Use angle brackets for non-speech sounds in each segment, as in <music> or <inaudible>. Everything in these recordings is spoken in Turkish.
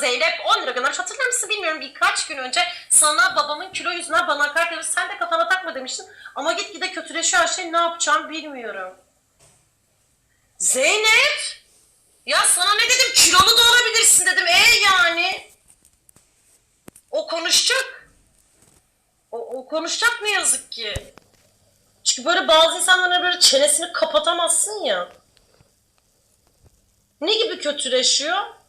Zeynep 10 lira göndermiş. Hatırlar mısın bilmiyorum birkaç gün önce sana babamın kilo yüzünden bana hakaret etmiş. Sen de kafana takma demiştin. Ama gitgide kötüleşiyor her şey ne yapacağım bilmiyorum. Zeynep! Ya sana ne dedim kilolu da olabilirsin dedim. E yani. O konuşacak. O, o konuşacak ne yazık ki. Çünkü böyle bazı insanlara böyle çenesini kapatamazsın ya. Ne gibi kötüleşiyor?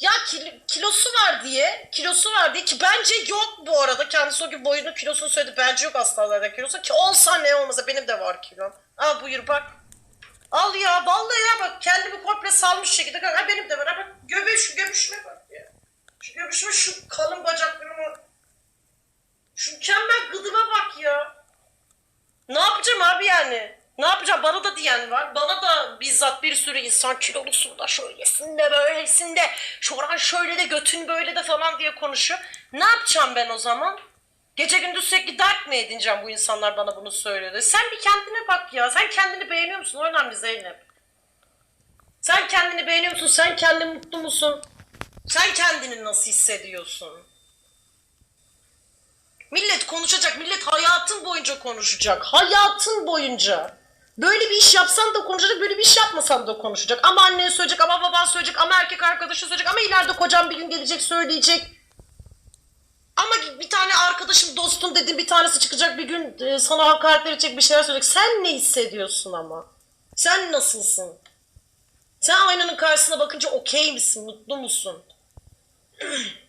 Ya kil- kilosu var diye, kilosu var diye ki bence yok bu arada. Kendisi o gün boyunu kilosunu söyledi. Bence yok hastalarda kilosu ki olsa ne olmasa benim de var kilom. Al buyur bak. Al ya vallahi ya bak kendimi komple salmış şekilde. Ha benim de var. Ha bak göbeği şu göbüşüme bak ya. Şu göbüşüme şu kalın bacaklarıma. Şu mükemmel gıdıma bak ya. Ne yapacağım abi yani? Ne yapacağım? Bana da diyen var. Bana da bizzat bir sürü insan kilolusun da şöylesin de böylesin de şoran şöyle de götün böyle de falan diye konuşuyor. Ne yapacağım ben o zaman? Gece gündüz sürekli dert mi edineceğim bu insanlar bana bunu söylüyor. Sen bir kendine bak ya. Sen kendini beğeniyor musun? O önemli Zeynep. Sen kendini beğeniyor musun? Sen kendin mutlu musun? Sen kendini nasıl hissediyorsun? Millet konuşacak. Millet hayatın boyunca konuşacak. Hayatın boyunca. Böyle bir iş yapsan da konuşacak, böyle bir iş yapmasan da konuşacak. Ama annen söyleyecek, ama baban söyleyecek, ama erkek arkadaşı söyleyecek, ama ileride kocan bir gün gelecek söyleyecek. Ama bir tane arkadaşım, dostum dedim bir tanesi çıkacak bir gün e, sana hakaret edecek bir şeyler söyleyecek. Sen ne hissediyorsun ama? Sen nasılsın? Sen aynanın karşısına bakınca okey misin, mutlu musun? <clears throat>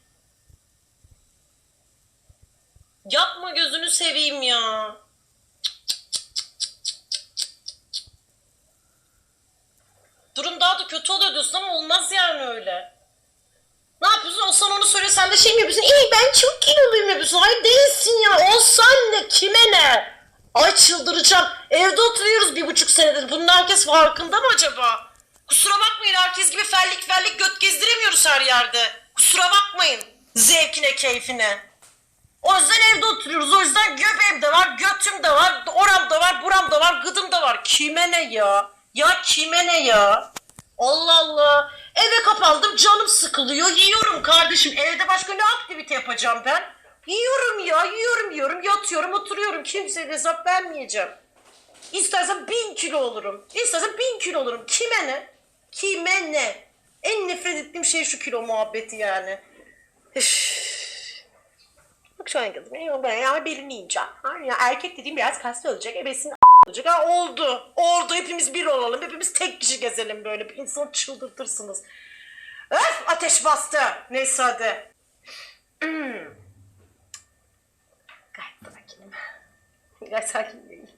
Yapma gözünü seveyim ya. Ama olmaz yani öyle. Ne yapıyorsun? O sana onu söylüyor sen de şey mi yapıyorsun? İyi ben çok kiloluyum yapıyorsun. Hayır değilsin ya. Olsan ne? Kime ne? Ay çıldıracağım. Evde oturuyoruz bir buçuk senedir. Bunun herkes farkında mı acaba? Kusura bakmayın herkes gibi fellik fellik göt gezdiremiyoruz her yerde. Kusura bakmayın. Zevkine keyfine. O yüzden evde oturuyoruz. O yüzden göbeğim de var, götüm de var, oram da var, buram da var, gıdım da var. Kime ne ya? Ya kime ne ya? Allah Allah. Eve kapandım canım sıkılıyor. Yiyorum kardeşim. Evde başka ne aktivite yapacağım ben? Yiyorum ya, yiyorum yiyorum, yatıyorum, oturuyorum. Kimseye de hesap vermeyeceğim. İstersen bin kilo olurum. İstersen bin kilo olurum. Kime ne? Kime ne? En nefret ettiğim şey şu kilo muhabbeti yani. Üff. Bak şu an kızım. "Yok Ben ya belini yiyeceğim. Ya erkek dediğim biraz kaslı olacak. Ebesin olacak. Ha oldu. Oldu. Hepimiz bir olalım. Hepimiz tek kişi gezelim böyle. Bir insanı çıldırtırsınız. Öf ateş bastı. Neyse hadi. <clears throat> Gayet sakinim. Gayet sakin.